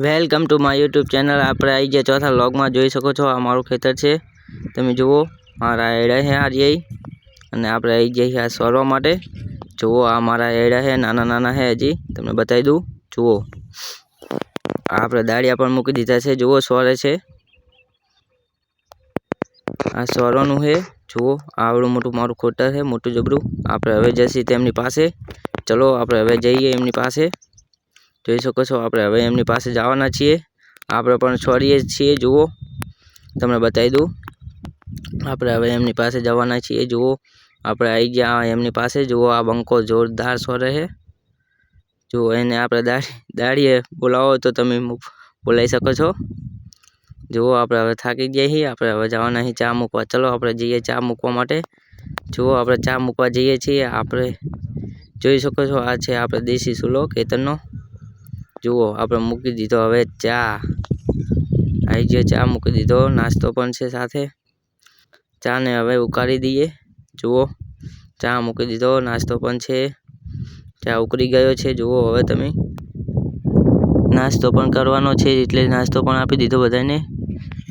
Welcome to my YouTube channel. આપણે આવી ગયા ચોથા લોગમાં જોઈ શકો છો, આ મારું ખેતર છે. તમે જુઓ, મારા એડા છે આ જઈ અને આપણે આવી છીએ આ સોરવા માટે. જુઓ, આ મારા એડા છે નાના નાના છે હજી. તમને બતાવી દઉં. જુઓ. આપણે દાળિયા પણ મૂકી દીધા છે. જુઓ, સોરે છે. આ સોરોનું છે જુઓ, આવડું મોટું મારું ખોટર છે મોટું જબરું. આપણે હવે જઈશું તેમની પાસે. ચલો, આપણે હવે જઈએ એમની પાસે. જોઈ શકો છો, આપણે હવે એમની પાસે જવાના છીએ. આપણે પણ છોડીએ છીએ, જુઓ. તમને બતાવી દઉં. આપણે હવે એમની પાસે જવાના છીએ, જુઓ. આપણે આવી ગયા એમની પાસે, જુઓ, આ બંકો જોરદાર સોરે છે. જુઓ, એને આપણે દાડી દાઢીએ બોલાવો તો તમે બોલાવી શકો છો. જુઓ, આપણે હવે થાકી ગયા છીએ, આપણે હવે જવાના છીએ ચા મૂકવા. ચલો, આપણે જઈએ ચા મૂકવા માટે. જુઓ, આપણે ચા મૂકવા જઈએ છીએ, આપણે જોઈ શકો છો, આ છે આપણે દેશી સુલો ખેતરનો જુઓ, આપણે મૂકી દીધો હવે ચા. આવી ગયો ચા, મૂકી દીધો. નાસ્તો પણ છે સાથે. ચાને હવે ઉકાળી દઈએ. જુઓ, ચા મૂકી દીધો, નાસ્તો પણ છે. ચા ઉકળી ગયો છે, જુઓ હવે તમે. નાસ્તો પણ કરવાનો છે, એટલે નાસ્તો પણ આપી દીધો બધાને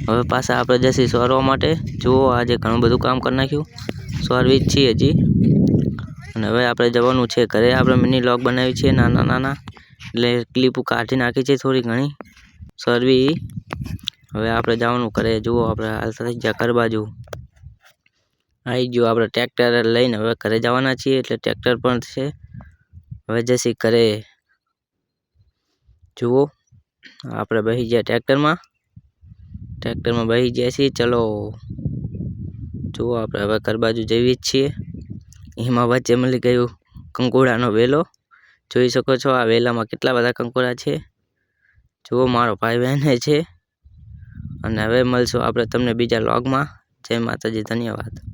હવે પાછા આપણે જશે સોરવા માટે. જુઓ, આજે ઘણું બધું કામ કરી નાખ્યું. સોરવી જ છીએ હજી. અને હવે આપણે જવાનું છે, ઘરે આપણે મિની લોગ બનાવી છે, નાના નાના. એટલે ક્લિપો કાઢી નાખી છે થોડી ઘણી. સરવી, હવે આપણે જવાનું કરે, જુઓ આપણે હાલતા થઈ ગયા ઘર બાજુ. આવી ગયું, આપણે ટ્રેક્ટર લઈને હવે ઘરે જવાના છીએ, એટલે ટ્રેક્ટર પણ છે. હવે જશે ઘરે. જુઓ, આપણે બેસી ગયા ટ્રેક્ટરમાં ટ્રેક્ટરમાં બેસી ગયા છીએ, ચલો. જુઓ આપણે હવે ઘર બાજુ જઈએ જ છીએ. એમાં વચ્ચે મળી ગયું કંકોડાનો વેલો. જોઈ શકો છો આ વેલામાં કેટલા બધા કંકોરા છે. જુઓ, મારો ભાઈ બહેન છે. અને હવે મળશું આપણે તમને બીજા લોગમાં જય માતાજી, ધન્યવાદ.